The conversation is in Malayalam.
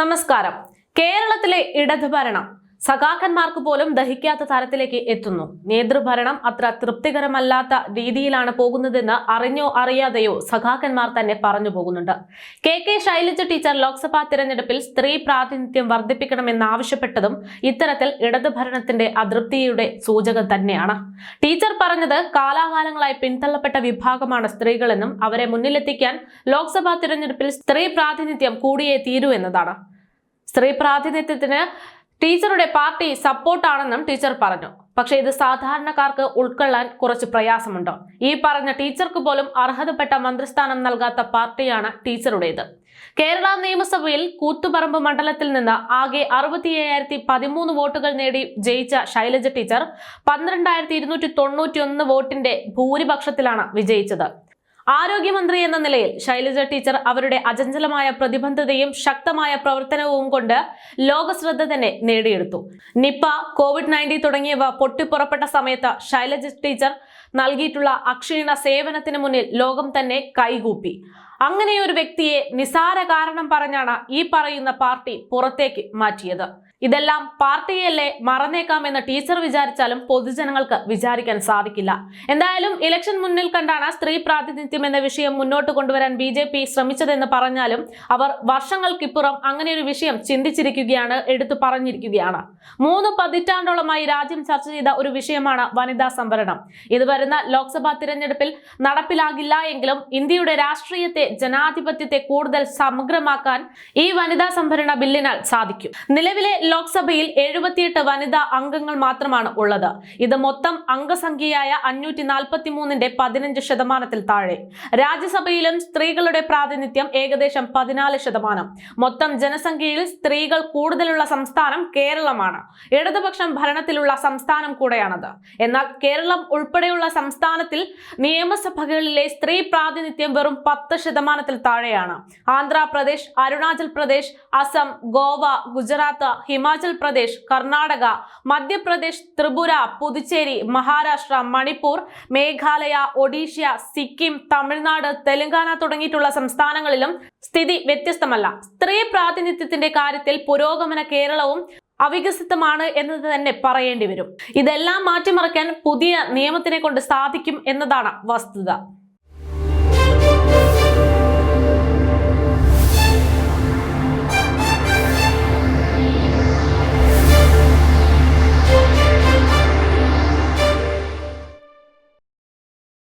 നമസ്കാരം. കേരളത്തിലെ ഇടതുഭരണം സഖാക്കന്മാർക്ക് പോലും ദഹിക്കാത്ത തരത്തിലേക്ക് എത്തുന്നു. നേതൃഭരണം അത്ര തൃപ്തികരമല്ലാത്ത രീതിയിലാണ് പോകുന്നതെന്ന് അറിഞ്ഞോ അറിയാതെയോ സഖാക്കന്മാർ തന്നെ പറഞ്ഞു പോകുന്നുണ്ട്. K K Shailaja teacher Lok Sabha തിരഞ്ഞെടുപ്പിൽ സ്ത്രീ പ്രാതിനിധ്യം വർദ്ധിപ്പിക്കണമെന്നാവശ്യപ്പെട്ടതും ഇത്തരത്തിൽ ഇടതുഭരണത്തിന്റെ അതൃപ്തിയുടെ സൂചകം തന്നെയാണ്. ടീച്ചർ പറഞ്ഞത് കാലാകാലങ്ങളായി പിന്തള്ളപ്പെട്ട വിഭാഗമാണ് സ്ത്രീകളെന്നും അവരെ മുന്നിലെത്തിക്കാൻ ലോക്സഭാ തിരഞ്ഞെടുപ്പിൽ സ്ത്രീ പ്രാതിനിധ്യം കൂടിയേ തീരൂ എന്നതാണ്. സ്ത്രീ പ്രാതിനിധ്യത്തിന് ടീച്ചറുടെ പാർട്ടി സപ്പോർട്ടാണെന്നും ടീച്ചർ പറഞ്ഞു. പക്ഷേ ഇത് സാധാരണക്കാർക്ക് ഉൾക്കൊള്ളാൻ കുറച്ച് പ്രയാസമുണ്ട്? ഈ പറഞ്ഞ ടീച്ചർക്ക് പോലും അർഹതപ്പെട്ട മന്ത്രിസ്ഥാനം നൽകാത്ത പാർട്ടിയാണ് ടീച്ചറുടേത്. കേരള നിയമസഭയിൽ കൂത്തുപറമ്പ് മണ്ഡലത്തിൽ നിന്ന് ആകെ അറുപത്തി അയ്യായിരത്തി പതിമൂന്ന് വോട്ടുകൾ നേടി ജയിച്ച ശൈലജ ടീച്ചർ പന്ത്രണ്ടായിരത്തി ഇരുന്നൂറ്റി തൊണ്ണൂറ്റി ഒന്ന് വോട്ടിന്റെ ഭൂരിപക്ഷത്തിലാണ് വിജയിച്ചത്. ആരോഗ്യമന്ത്രി എന്ന നിലയിൽ ശൈലജ ടീച്ചർ അവരുടെ അചഞ്ചലമായ പ്രതിബദ്ധതയും ശക്തമായ പ്രവർത്തനവും കൊണ്ട് ലോകശ്രദ്ധ തന്നെ നേടിയെടുത്തു. നിപ്പ കോവിഡ് നയന്റീൻ തുടങ്ങിയവ പൊട്ടിപ്പുറപ്പെട്ട സമയത്ത് ശൈലജ ടീച്ചർ നൽകിയിട്ടുള്ള അക്ഷീണ സേവനത്തിന് മുന്നിൽ ലോകം തന്നെ കൈകൂപ്പി. അങ്ങനെയൊരു വ്യക്തിയെ നിസാര കാരണം പറഞ്ഞാണ് ഈ പറയുന്ന പാർട്ടി പുറത്തേക്ക് മാറ്റിയത്. ഇതെല്ലാം പാർട്ടിയല്ലേ മറന്നേക്കാമെന്ന് ടീച്ചർ വിചാരിച്ചാലും പൊതുജനങ്ങൾക്ക് വിചാരിക്കാൻ സാധിക്കില്ല. എന്തായാലും ഇലക്ഷൻ മുന്നിൽ കണ്ടാണ് സ്ത്രീ പ്രാതിനിധ്യം എന്ന വിഷയം മുന്നോട്ട് കൊണ്ടുവരാൻ ബി ജെ പി ശ്രമിച്ചതെന്ന് പറഞ്ഞാലും അവർ വർഷങ്ങൾക്കിപ്പുറം അങ്ങനെ ഒരു വിഷയം ചിന്തിച്ചിരിക്കുകയാണ് എടുത്തു പറഞ്ഞിരിക്കുകയാണ്. മൂന്ന് പതിറ്റാണ്ടോളമായി രാജ്യം ചർച്ച ചെയ്ത ഒരു വിഷയമാണ് വനിതാ സംവരണം. ഇത് വരുന്ന ലോക്സഭാ തിരഞ്ഞെടുപ്പിൽ നടപ്പിലാകില്ല എങ്കിലും ഇന്ത്യയുടെ രാഷ്ട്രീയത്തെ ജനാധിപത്യത്തെ കൂടുതൽ സമഗ്രമാക്കാൻ ഈ വനിതാ സംഭരണ ബില്ലിനാൽ സാധിക്കും. നിലവിലെ ലോക്സഭയിൽ എഴുപത്തിയെട്ട് വനിതാ അംഗങ്ങൾ മാത്രമാണ് ഉള്ളത്. ഇത് മൊത്തം അംഗസംഖ്യയായ അഞ്ഞൂറ്റി നാൽപ്പത്തി മൂന്നിന്റെ പതിനഞ്ച് ശതമാനത്തിൽ താഴെ. രാജ്യസഭയിലും സ്ത്രീകളുടെ പ്രാതിനിധ്യം ഏകദേശം പതിനാല് ശതമാനം. മൊത്തം ജനസംഖ്യയിൽ സ്ത്രീകൾ കൂടുതലുള്ള സംസ്ഥാനം കേരളമാണ്. ഇടതുപക്ഷം ഭരണത്തിലുള്ള സംസ്ഥാനം കൂടെയാണത്. എന്നാൽ കേരളം ഉൾപ്പെടെയുള്ള സംസ്ഥാനത്തിൽ നിയമസഭകളിലെ സ്ത്രീ പ്രാതിനിധ്യം വെറും പത്ത് ശതമാനത്തിൽ താഴെയാണ്. ആന്ധ്രാപ്രദേശ് അരുണാചൽ പ്രദേശ് അസം ഗോവ ഗുജറാത്ത് ഹിമാചൽ പ്രദേശ് കർണാടക മധ്യപ്രദേശ് ത്രിപുര പുതുച്ചേരി മഹാരാഷ്ട്ര മണിപ്പൂർ മേഘാലയ ഒഡീഷ സിക്കിം തമിഴ്നാട് തെലങ്കാന തുടങ്ങിയിട്ടുള്ള സംസ്ഥാനങ്ങളിലും സ്ഥിതി വ്യത്യസ്തമല്ല. സ്ത്രീ പ്രാതിനിധ്യത്തിന്റെ കാര്യത്തിൽ പുരോഗമന കേരളവും അവികസിതമാണ് എന്നത് തന്നെ പറയേണ്ടി വരും. ഇതെല്ലാം മാറ്റിമറിക്കാൻ പുതിയ നിയമത്തിനെ കൊണ്ട് സാധിക്കും എന്നതാണ് വസ്തുത.